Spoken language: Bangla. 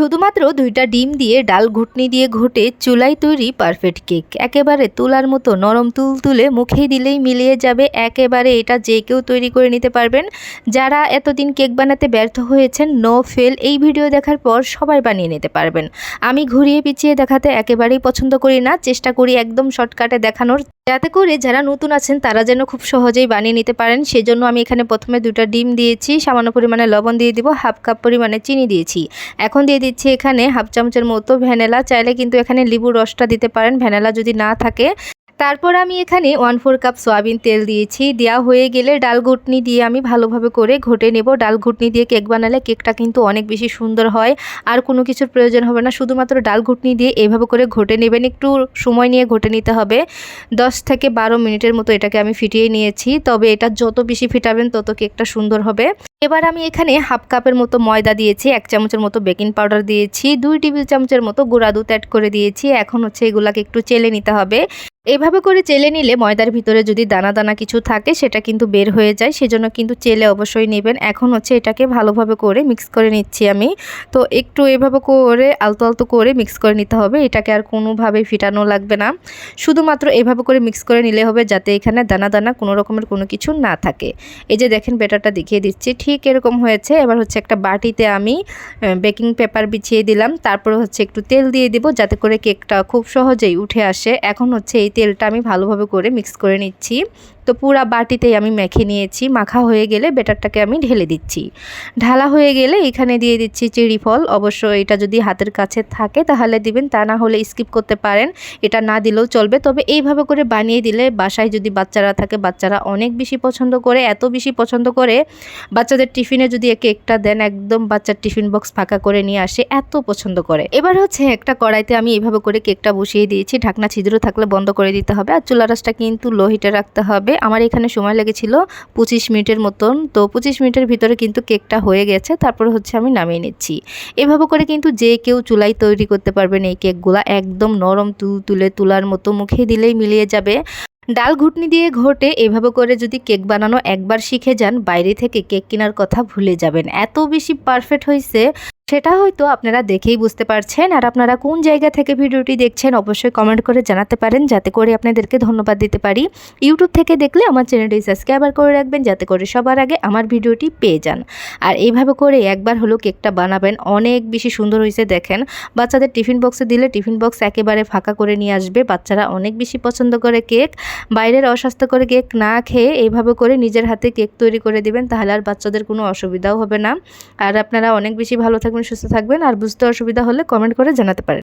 শুধুমাত্র দুইটা ডিম দিয়ে ডাল ঘুটনি দিয়ে ঘুটে চুলাই তৈরি পারফেক্ট কেক একেবারে তুলার মতো নরম তুল তুলে মুখে দিলেই মিলিয়ে যাবে। একেবারে এটা যে কেউ তৈরি করে নিতে পারবেন। যারা এতদিন কেক বানাতে ব্যর্থ হয়েছেন নো ফেল এই ভিডিও দেখার পর সবাই বানিয়ে নিতে পারবেন। আমি ঘুরিয়ে পিছিয়ে দেখাতে একেবারেই পছন্দ করি না। চেষ্টা করি একদম শর্টকাটে দেখানোর। যাতে করে যারা নতুন আছেন, তারা যেন খুব সহজেই বানিয়ে নিতে পারেন। সেজন্য আমি এখানে প্রথমে দুটো ডিম দিয়েছি। সামান্য পরিমাণে লবণ দিয়ে দিব, হাফ কাপ পরিমাণে চিনি দিয়েছি। এখন দিয়ে দিচ্ছি এখানে হাফ চামচের মতো ভ্যানেলা। চাইলে কিন্তু এখানে লেবুর রসটা দিতে পারেন। ভ্যানেলা যদি না থাকে তারপর আমি এখানে ওয়ান ফোর কাপ সয়াবিন তেল দিয়েছি। দেওয়া হয়ে গেলে ডাল ঘুটনি দিয়ে আমি ভালোভাবে করে ঘটে নেব। ডাল ঘুটনি দিয়ে কেক বানালে কেকটা কিন্তু অনেক বেশি সুন্দর হয়। আর কোনো কিছুর প্রয়োজন হবে না। শুধুমাত্র ডাল ঘুটনি দিয়ে এভাবে করে ঘটে নেবেন। একটু সময় নিয়ে ঘটে নিতে হবে। দশ থেকে বারো মিনিটের মতো এটাকে আমি ফিটিয়ে নিয়েছি। তবে এটা যত বেশি ফিটাবেন, তত কেকটা সুন্দর হবে। এবার আমি এখানে হাফ কাপের মতো ময়দা দিয়েছি। এক চামচের মতো বেকিং পাউডার দিয়েছি। দুই টেবিল চামচের মতো গুঁড়া দুধ অ্যাড করে দিয়েছি। এখন হচ্ছে এগুলাকে একটু চেলে নিতে হবে। এভাবে করে চেলে নিলে ময়দার ভিতরে যদি দানা দানা কিছু থাকে, সেটা কিন্তু বের হয়ে যায়। সেজন্য কিন্তু চেলে অবশ্যই নেবেন। এখন হচ্ছে এটাকে ভালোভাবে করে মিক্স করে নিচ্ছি আমি। তো একটু এভাবে করে, আলতো আলতো করে মিক্স করে নিতে হবে। এটাকে আর কোনোভাবেই ফিটানো লাগবে না। শুধুমাত্র এভাবে করে মিক্স করে নিলে হবে যাতে এখানে দানা দানা কোনো রকমের কোনো কিছু না থাকে। এই যে দেখেন বেটারটা দেখিয়ে দিচ্ছি। ঠিক এরকম হয়েছে। এবার হচ্ছে একটা বাটিতে আমি বেকিং পেপার বিছিয়ে দিলাম। তারপরে হচ্ছে একটু তেল দিয়ে দিব যাতে করে কেকটা খুব সহজেই উঠে আসে। এখন হচ্ছে এই তেলটা আমি ভালোভাবে করে মিক্স করে নিচ্ছি। তো পুরা বাটিতেই আমি মেখে নিয়েছি। মাখা হয়ে গেলে বেটারটাকে আমি ঢেলে দিচ্ছি। ঢালা হয়ে গেলে এখানে দিয়ে দিচ্ছি চেরি ফল। অবশ্য এটা যদি হাতের কাছে থাকে তাহলে দিবেন, তা না হলে স্কিপ করতে পারেন। এটা না দিলেও চলবে। তবে এইভাবে করে বানিয়ে দিলে বাসায় যদি বাচ্চারা থাকে, বাচ্চারা অনেক বেশি পছন্দ করে, এত বেশি পছন্দ করে, বাচ্চাদের টিফিনে যদি কেকটা দেন, একদম বাচ্চার টিফিন বক্স ফাঁকা করে নিয়ে আসে, এত পছন্দ করে। এবার হচ্ছে একটা কড়াইতে আমি এইভাবে করে কেকটা বসিয়ে দিয়েছি। ঢাকনা ছিদ্র থাকলে বন্ধ করে দিতে হবে আর চুলা রাসটা কিন্তু লো হিটে রাখতে হবে। আমার এখানে সময় লেগেছিল পঁচিশ মিনিটের মতন। তো পঁচিশ মিনিটের ভিতরে কিন্তু কেকটা হয়ে গেছে, তারপর হচ্ছে আমি নামিয়ে নিচ্ছি। এভাবে করে কিন্তু যে কেউ চুলাই তৈরি করতে পারবেন এই কেকগুলা, একদম নরম তুল তুলে তুলার মতো মুখে দিলেই মিলিয়ে যাবে। ডাল ঘুটনি দিয়ে ঘটে এভাবে করে যদি কেক বানানো একবার শিখে যান, বাইরে থেকে কেক কেনার কথা ভুলে যাবেন। এত বেশি পারফেক্ট হয়েছে সেটা হয়তো আপনারা দেখেই বুঝতে পারছেন। আর আপনারা কোন জায়গা থেকে ভিডিওটি দেখছেন অবশ্যই কমেন্ট করে জানাতে পারেন। যাতে করে আপনাদেরকে ধন্যবাদ দিতে পারি। ইউটিউব থেকে দেখলে আমার চ্যানেলটি সাবস্ক্রাইবার করে রাখবেন। যাতে করে সবার আগে আমার ভিডিওটি পেয়ে যান। আর এইভাবে করে একবার হলো কেকটা বানাবেন। অনেক বেশি সুন্দর হয়েছে দেখেন। বাচ্চাদের টিফিন বক্সে দিলে টিফিন বক্স একেবারে ফাঁকা করে নিয়ে আসবে। বাচ্চারা অনেক বেশি পছন্দ করে কেক। বাইরের অস্বাস্থ্যকর কেক না খেয়ে এইভাবে করে নিজের হাতে কেক তৈরি করে দিবেন, তাহলে আর বাচ্চাদের কোনো অসুবিধাও হবে না। আর আপনারা অনেক বেশি ভালো থাকবেন সুস্থ থাকবেন আর বুঝতে অসুবিধা হলে কমেন্ট করে জানাতে পারেন।